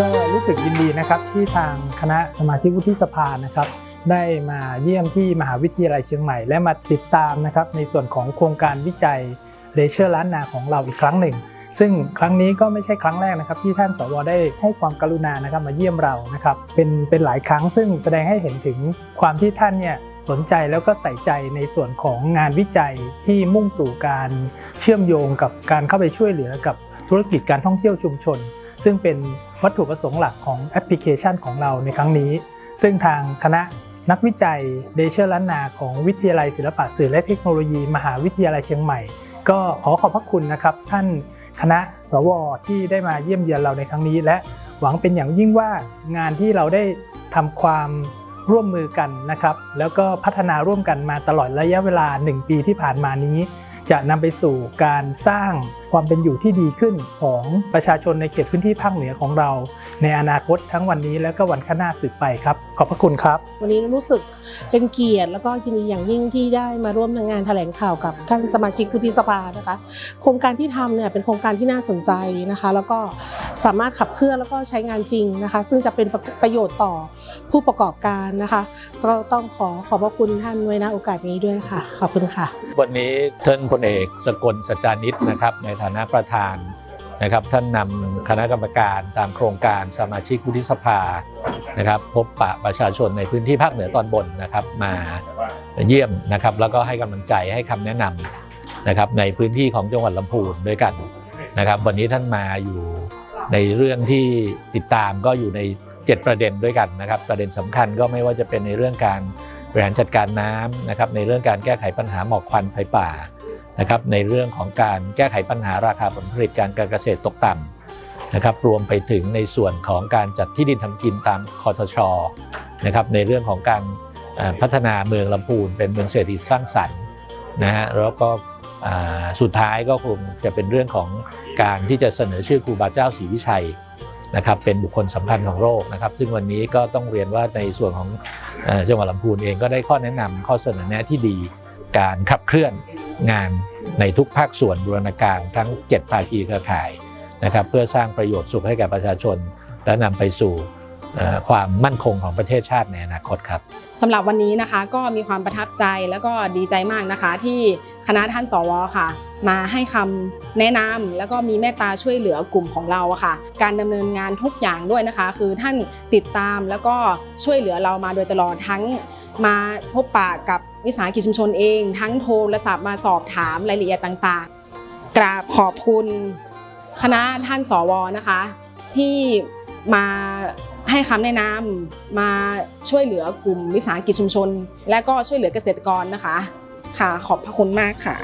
ก็รู้สึกยินดีนะครับที่ทางคณะสมาชิกวุฒิสภานะครับ ได้มาเยี่ยมที่มหาวิทยาลัยเชียงใหม่ และมาติดตามนะครับในส่วนของโครงการวิจัยเลเชอร์ล้านนาของเราอีกครั้งหนึ่ง ซึ่งครั้งนี้ก็ไม่ใช่ครั้งแรกนะครับ ที่ท่านสวได้ให้ความกรุณานะครับมาเยี่ยมเรานะครับเป็นเป็นหลายครั้งซึ่งแสดงให้เห็นถึงความที่ท่านเนี่ยสนใจแล้วก็ใส่ใจในส่วนของงานวิจัยที่มุ่งสู่การเชื่อมโยงกับการเข้าไปช่วยเหลือกับธุรกิจการท่องเที่ยวชุมชน ซึ่งเป็นวัตถุประสงค์หลักของแอปพลิเคชันของเราในครั้งนี้ ซึ่งทางคณะนักวิจัยเดเชอร์ล้านนาของวิทยาลัยศิลปะสื่อและเทคโนโลยี มหาวิทยาลัยเชียงใหม่ ก็ขอขอบพระคุณนะครับ ท่านคณะสวที่ได้มาเยี่ยมเยือนเราในครั้งนี้ และหวังเป็นอย่างยิ่งว่างานที่เราได้ทำความร่วมมือกันนะครับ แล้วก็พัฒนาร่วมกันมาตลอดระยะเวลา 1 ปีที่ผ่านมานี้ จะนำไปสู่การสร้างความเป็นอยู่ที่ดีขึ้นของประชาชนในเขตพื้นที่ภาคเหนือของเรา ในอนาคตทั้งวันนี้และก็วันข้างหน้าสืบไปครับ ขอบพระคุณครับ วันนี้รู้สึกเป็นเกียรติแล้วก็ยินดีอย่างยิ่งที่ได้มาร่วมงานแถลงข่าวกับท่านสมาชิกวุฒิสภานะคะ โครงการที่ทำเนี่ยเป็นโครงการที่น่าสนใจนะคะ แล้วก็สามารถขับเคลื่อนแล้วก็ใช้งานจริงนะคะ ซึ่งจะเป็นประโยชน์ต่อผู้ประกอบการนะคะก็ต้องขอขอบพระคุณท่านไว้ณโอกาสนี้ด้วยค่ะ ขอบคุณค่ะ วันนี้ท่านพลเอกสกลสัจจานิตนะครับในฐานะประธานนะครับท่านนำคณะกรรมการตามโครงการสมาชิกวุฒิสภานะครับพบปะประชาชนในพื้นที่ภาคเหนือตอนบนนะครับมาเยี่ยมนะครับแล้วก็ให้กำลังใจให้คำแนะนำนะครับในพื้นที่ของจังหวัดลำพูนด้วยกันนะครับวันนี้ท่านมาอยู่ในเรื่องที่ติดตามก็อยู่ใน 7 ประเด็นด้วยกันนะครับ ประเด็นสำคัญก็ไม่ว่าจะเป็นในเรื่องการบริหารจัดการน้ำนะครับในเรื่องการแก้ไขปัญหาหมอกควันไฟป่า นะครับในเรื่องของการแก้ไขปัญหาราคาผลผลิตการการเกษตรตกต่ำนะครับรวมไปถึงในส่วนของการจัดที่ดินทำกินตามคอทชนะครับในเรื่องของการพัฒนาเมืองลำพูนเป็นเมืองเศรษฐกิจสร้างสรรค์นะฮะแล้วก็สุดท้ายก็คงจะเป็นเรื่องของการที่จะเสนอชื่อครูบาเจ้าศรีวิชัยนะครับเป็นบุคคลสำคัญของโลกนะครับ ซึ่งวันนี้ก็ต้องเรียนว่าในส่วนของจังหวัดลำพูนเองก็ได้ข้อแนะนำข้อเสนอแนะที่ดี การขับเคลื่อนงาน ในทุกภาคส่วนบูรณาการทั้ง 7 ภาคีเครือข่ายนะครับเพื่อสร้างประโยชน์สุขให้แก่ประชาชน และนำไปสู่ความมั่นคงของประเทศชาติในอนาคตครับสำหรับวันนี้นะคะก็มีความประทับใจแล้วก็ดีใจมากนะคะ ที่คณะท่านสวค่ะ มาให้คำแนะนำแล้วก็มีเมตตาช่วยเหลือกลุ่มของเราค่ะ การดำเนินงานทุกอย่างด้วยนะคะ คือท่านติดตามแล้วก็ช่วยเหลือเรามาโดยตลอดทั้งมาพบปะกับวิสาหกิจชุมชนเอง ทั้งโทรศัพท์มาสอบถามรายละเอียดต่างๆ กราบขอบคุณคณะท่านสวนะคะ ที่มาให้คำแนะนำมาช่วยเหลือกลุ่มวิสาหกิจชุมชน และก็ช่วยเหลือเกษตรกรนะคะ ค่ะขอบพระคุณมากค่ะ